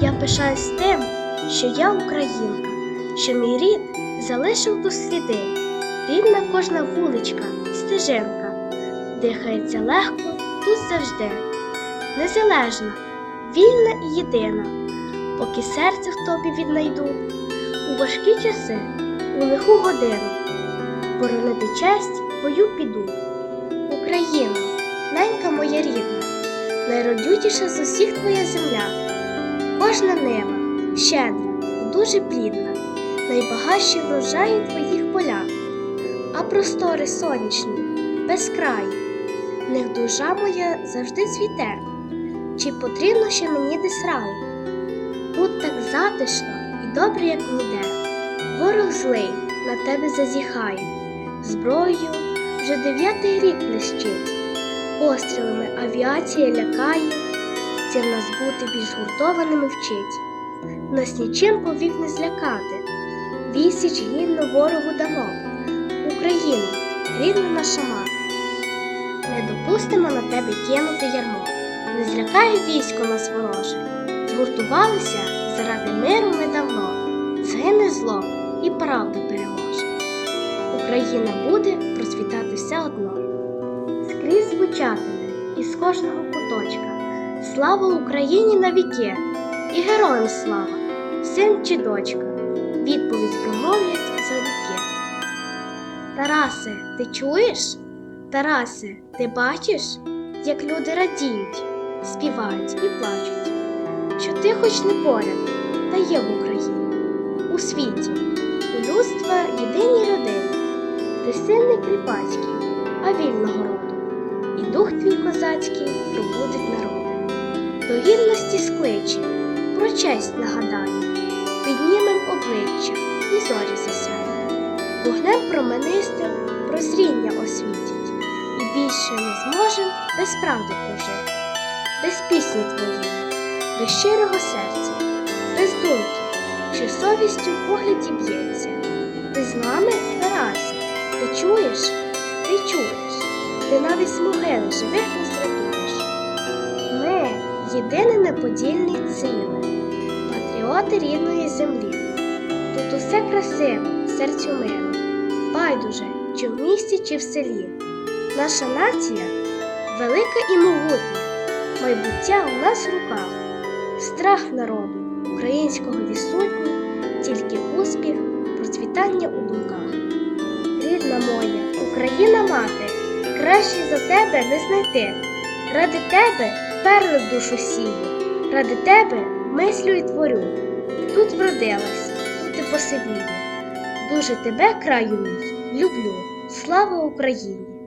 Я пишаюсь тим, що я українка, що мій рід залишив тут сліди, рідна кожна вуличка, стежинка, дихається легко тут завжди, незалежна, вільна і єдина, поки серце в тобі віднайду, у важкі часи, у лиху годину, боронити честь бою піду. Україна, ненька моя рідна, найродютіша з усіх твоя земля. Кожна нива щедра і дуже плідна, найбагатші врожаї твоїх поля, а простори сонячні, безкраї, в них душа моя завжди цвіте. Чи потрібно ще мені десь рай? Тут так затишно і добре, як ніде. Ворог злий на тебе зазіхає, зброєю вже дев'ятий рік блищить, пострілами авіація лякає це нас бути більш гуртованими вчить. Нас нічим повік не злякати. Вісіч гідно ворогу дамо. Україну, рідна наша мати. Не допустимо на тебе кинути ярмо. Не злякає військо нас вороже. Згуртувалися заради миру ми давно. Згине зло і правда переможе. Україна буде процвітати одно. Скрізь звучатиме із кожного куточка. Слава Україні на віки і героям слава, син чи дочка, відповідь промовлять за віки. Тарасе, ти чуєш? Тарасе, ти бачиш, як люди радіють, співають і плачуть, що ти хоч не поряд, та є в Україні, у світі, у людства єдиній родині, ти не кріпацький, роду, і дух твій козацький пробудить народи. До гідності скличе, про честь нагадає, піднімем обличчя і зорі засяють, вогнем променистим прозріння освітять, і більше не зможем без правди прожити, без пісні твоєї, без щирого серця, без думки, що совістю в погляді б'ється. Ти з нами, Тарасе, ти чуєш? Ти чуєш, ти навіть з могили живих не зрадуєш. Ми єдине неподільне ціле, патріоти рідної землі. Тут усе красиве, серцю мило, байдуже, чи в місті, чи в селі. Наша нація велика і могутня, майбуття у нас в руках, страх народу українського відсутній, тільки успіх, процвітання у думках. Рідна моя, Україна мати, краще за тебе не знайти. Ради тебе перли в душу сію, ради тебе мислю і творю. Тут вродилась, тут і посивію. Дуже тебе, краю мій, люблю. Слава Україні!